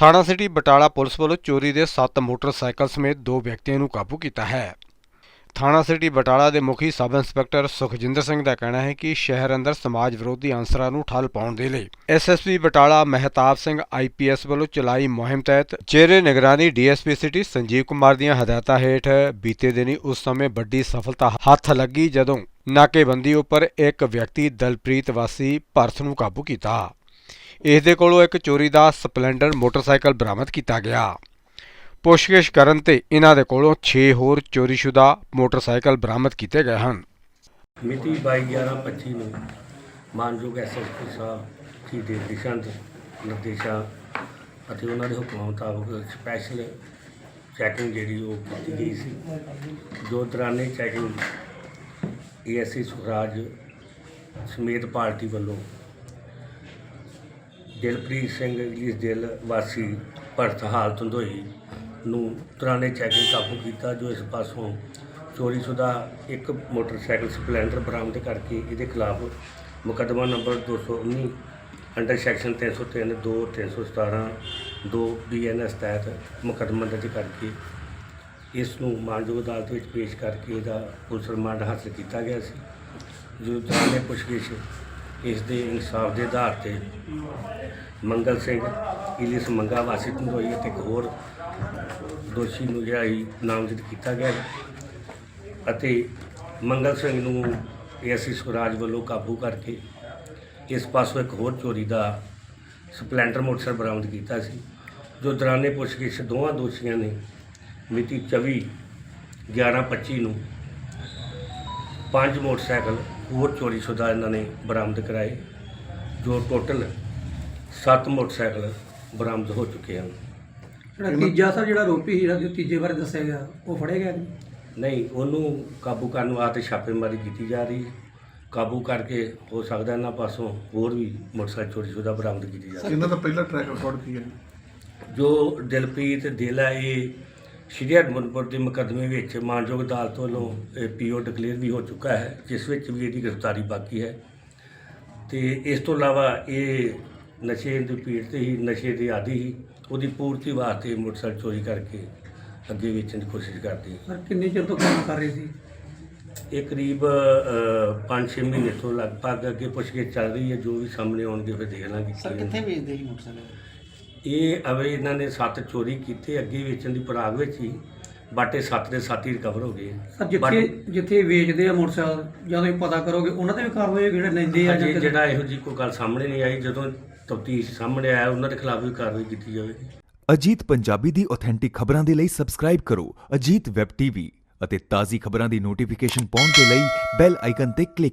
ਥਾਣਾ city Batala police ਵੱਲੋਂ ਚੋਰੀ ਦੇ 7 ਮੋਟਰਸਾਈਕਲ ਸਮੇਤ ਦੋ ਵਿਅਕਤੀਆਂ ਨੂੰ ਕਾਬੂ ਕੀਤਾ ਹੈ। ਥਾਣਾ ਸਿਟੀ ਬਟਾਲਾ ਦੇ ਮੁਖੀ ਸਬ ਇੰਸਪੈਕਟਰ ਸੁਖਜਿੰਦਰ ਸਿੰਘ ਦਾ ਕਹਿਣਾ ਹੈ ਕਿ ਸ਼ਹਿਰ ਅੰਦਰ ਸਮਾਜ ਵਿਰੋਧੀ ਅਨਸਰਾਂ ਨੂੰ ਠੱਲ ਪਾਉਣ ਦੇ ਲਈ ਐਸਐਸਪੀ ਬਟਾਲਾ ਮਹਿਤਾਬ ਸਿੰਘ ਆਈਪੀਐਸ ਵੱਲੋਂ ਚਲਾਈ ਮੁਹਿੰਮ ਤਹਿਤ ਚਿਹਰੇ ਨਿਗਰਾਨੀ ਡੀਐਸਪੀ ਸਿਟੀ ਸੰਜੀਵ ਕੁਮਾਰ ਦੀਆਂ ਹਦਾਇਤਾਂ ਹੇਠ ਬੀਤੇ ਦਿਨੀ ਉਸ ਸਮੇਂ ਵੱਡੀ ਸਫਲਤਾ ਹੱਥ ਲੱਗੀ ਜਦੋਂ ਨਾਕੇਬੰਦੀ ਉੱਪਰ ਇੱਕ ਵਿਅਕਤੀ ਦਲਪ੍ਰੀਤ ਵਾਸੀ ਭਰਤ ਨੂੰ ਕਾਬੂ ਕੀਤਾ। ਇਸ ਦੇ ਕੋਲੋਂ ਇੱਕ ਚੋਰੀ ਦਾ ਸਪਲੈਂਡਰ ਮੋਟਰਸਾਈਕਲ ਬਰਾਮਦ ਕੀਤਾ ਗਿਆ। ਪੁੱਛਗਿੱਛ ਕਰਨ ਤੇ ਇਹਨਾਂ ਦੇ ਕੋਲੋਂ 6 ਹੋਰ ਚੋਰੀਸ਼ੁਦਾ ਮੋਟਰਸਾਈਕਲ ਬਰਾਮਦ ਕੀਤੇ ਗਏ ਹਨ। ਮਿਤੀ 22/11/25 ਨੂੰ ਮਾਨਯੋਗ ਐਸਐਸਪੀ ਸਾਹਿਬ ਜੀ ਦੇ ਦਿਸ਼ਾ ਨਿਰਦੇਸ਼ਾਂ ਅਤੇ ਉਹਨਾਂ ਦੇ ਹੁਕਮਾਂ ਮੁਤਾਬਕ ਸਪੈਸ਼ਲ ਚੈਕਿੰਗ ਜਿਹੜੀ ਉਹ ਕੀਤੀ ਗਈ ਸੀ। ਜੋ ਦੌਰਾਨੇ ਚੈਕਿੰਗ ਏਐਸਸੀ ਸੁਖਰਾਜ ਸਮੇਤ ਪਾਰਟੀ ਵੱਲੋਂ ਦਿਲਪ੍ਰੀਤ ਸਿੰਘ ਇਸ ਦਿਲ ਵਾਸੀ ਭਰਤ ਹਾਲ ਧੰਦੋਈ ਨੂੰ ਦੌਰਾਨੇ ਚੈਕਿੰਗ ਕਾਬੂ ਕੀਤਾ, ਜੋ ਇਸ ਪਾਸੋਂ ਚੋਰੀਸ਼ੁਦਾ ਇੱਕ ਮੋਟਰਸਾਈਕਲ ਸਪਲੈਂਡਰ ਬਰਾਮਦ ਕਰਕੇ ਇਹਦੇ ਖਿਲਾਫ ਮੁਕੱਦਮਾ ਨੰਬਰ 219 ਅੰਡਰ ਸੈਕਸ਼ਨ 303 2 317 2 ਬੀਐਨਐਸ ਤਹਿਤ ਮੁਕੱਦਮਾ ਦਰਜ ਕਰਕੇ ਇਸ ਨੂੰ ਮਾਨਯੋਗ ਅਦਾਲਤ ਵਿੱਚ ਪੇਸ਼ ਕਰਕੇ ਇਹਦਾ ਪੁਲਿਸ ਰਿਮਾਂਡ ਹਾਸਲ ਕੀਤਾ ਗਿਆ ਸੀ। ਜੋ ਦੌਰਾਨੇ ਪੁੱਛਗਿੱਛ ਇਸ ਦੇ ਇਨਸਾਫ ਦੇ ਆਧਾਰ ਤੇ ਮੰਗਲ ਸਿੰਘ ਇਲਿਸ ਮੰਗਾ ਵਾਸੀ ਧੰਦੋਈ ਅਤੇ ਇੱਕ ਹੋਰ ਦੋਸ਼ੀ ਨੂੰ ਜਿਹੜਾ ਹੀ ਨਾਮਜ਼ਦ ਕੀਤਾ ਗਿਆ ਹੈ ਅਤੇ ਮੰਗਲ ਸਿੰਘ ਨੂੰ ਏਐਸਸੀ ਸੁਰਾਜ ਵੱਲੋਂ ਕਾਬੂ ਕਰਕੇ ਇਸ ਪਾਸੋਂ ਇੱਕ ਹੋਰ ਚੋਰੀ ਦਾ ਸਪਲੈਂਡਰ ਮੋਟਰਸਾਈਕਲ ਬਰਾਮਦ ਕੀਤਾ ਸੀ, ਜੋ ਦੌਰਾਨੇ ਪੁੱਛਗਿੱਛ ਦੋਵਾਂ ਦੋਸ਼ੀਆਂ ਨੇ ਮਿਤੀ 24 11 25 ਨੂੰ ਪੰਜ ਮੋਟਰਸਾਈਕਲ ਹੋਰ ਚੋਰੀਸ਼ੁਦਾ ਇਹਨਾਂ ਨੇ ਬਰਾਮਦ ਕਰਾਏ ਜੋ ਟੋਟਲ 7 ਮੋਟਰਸਾਈਕਲ ਬਰਾਮਦ ਹੋ ਚੁੱਕੇ ਹਨ। ਜਿਹੜਾ ਤੀਜਾ ਸਰ ਜਿਹੜਾ ਰੋਪੀ ਹੀਰਾ ਦੇ ਤੀਜੇ ਬਾਰੇ ਦੱਸਿਆ ਗਿਆ ਉਹ ਫੜਿਆ ਗਿਆ ਨਹੀਂ? ਉਹਨੂੰ ਕਾਬੂ ਕਰਨ ਵਾਸਤੇ ਛਾਪੇਮਾਰੀ ਕੀਤੀ ਜਾ ਰਹੀ ਹੈ। ਕਾਬੂ ਕਰਕੇ ਹੋ ਸਕਦਾ ਇਹਨਾਂ ਪਾਸੋਂ ਹੋਰ ਵੀ ਮੋਟਰਸਾਈਕਲ ਚੋਰੀ ਚੋਰੀਸ਼ੁਦਾ ਬਰਾਮਦ ਕੀਤੀ ਜਾ ਰਹੀ ਹੈ ਇਹਨਾਂ ਦਾ ਪਹਿਲਾ ਟਰੈਕ ਰਿਕਾਰਡ ਕੀ ਹੈ? ਜੋ ਦਿਲਪ੍ਰੀਤ ਦਿਲਾ ਇਹ ਸ਼੍ਰੀ ਹਰਮੰਦਪੁਰ ਦੇ ਮੁਕੱਦਮੇ ਵਿੱਚ ਮਾਨਯੋਗ ਅਦਾਲਤ ਵੱਲੋਂ ਪੀਓ ਡਿਕਲੇਅਰ ਵੀ ਹੋ ਚੁੱਕਾ ਹੈ ਜਿਸ ਵਿੱਚ ਵੀ ਇਹਦੀ ਗ੍ਰਿਫਤਾਰੀ ਬਾਕੀ ਹੈ। ਤੇ ਇਸ ਤੋਂ ਇਲਾਵਾ ਇਹ ਨਸ਼ੇ ਦੀ ਪੀੜ ਤੇ ਹੀ ਨਸ਼ੇ ਦੇ ਆਦੀ ਹੀ ਉਹਦੀ ਪੂਰਤੀ ਵਾਸਤੇ ਮੋਟਰਸਾਈਕਲ ਚੋਰੀ ਕਰਕੇ ਅੱਗੇ ਵੇਚਣ ਦੀ ਕੋਸ਼ਿਸ਼ ਕਰਦੀ ਸਰ ਕਿੰਨੇ ਚਿਰ ਤੋਂ ਕੰਮ ਕਰ ਰਹੇ ਸੀ? ਇਹ ਕਰੀਬ 5-6 ਮਹੀਨੇ ਤੋਂ ਲਗਭਗ ਅੱਗੇ ਪੁੱਛਗਿੱਛ ਚੱਲ ਰਹੀ ਹੈ ਜੋ ਵੀ ਸਾਹਮਣੇ ਆਉਣਗੇ ਫਿਰ ਦੇਖ ਲਾਂਗੇ ਸਰ ਕੀ ਕਿੱਥੇ ਵੇਚਦੇ ਸੀ ਮੋਟਰਸਾਈਕਲ? ਇਹ ਅਵੇ ਇਹਨਾਂ ਨੇ ਸੱਤ ਚੋਰੀ ਕੀਤੇ ਅੱਗੇ ਵੇਚਣ ਦੀ ਪਰਾਗ ਵਿੱਚ ਹੀ ਬਾਟੇ ਸੱਤ ਦੇ ਸੱਤ ਹੀ ਰਿਕਵਰ ਹੋ ਗਏ। ਸਰ ਜਿੱਥੇ ਜਿੱਥੇ ਵੇਚਦੇ ਆ ਮੋਟਰਸਾਈਕਲ ਜਦੋਂ ਤੁਸੀਂ ਪਤਾ ਕਰੋਗੇ ਉਹਨਾਂ ਤੇ ਵੀ ਕਾਰਵਾਈ ਹੋਏਗੀ ਜਿਹੜੇ ਲੈਂਦੇ ਆ ਅਜੇ ਜਾਂ ਜਿਹੜਾ ਇਹੋ ਜੀ ਕੋਈ ਗੱਲ ਸਾਹਮਣੇ ਨਹੀਂ ਆਈ ਜਦੋਂ ਤਫਤੀਸ਼ ਸਾਹਮਣੇ ਆਇਆ ਉਹਨਾਂ ਦੇ ਖਿਲਾਫ ਵੀ ਕਾਰਵਾਈ ਕੀਤੀ ਜਾਵੇਗੀ ਅਜੀਤ ਪੰਜਾਬੀ ਦੀ ਆਥੈਂਟਿਕ ਖਬਰਾਂ ਦੇ ਲਈ ਸਬਸਕ੍ਰਾਈਬ ਕਰੋ ਅਜੀਤ ਵੈਬ ਟੀਵੀ ਅਤੇ ਤਾਜ਼ੀ ਖਬਰਾਂ ਦੀ ਨੋਟੀਫਿਕੇਸ਼ਨ ਪਾਉਣ ਦੇ ਲਈ ਬੈਲ ਆਈਕਨ ਤੇ ਕਲਿੱਕ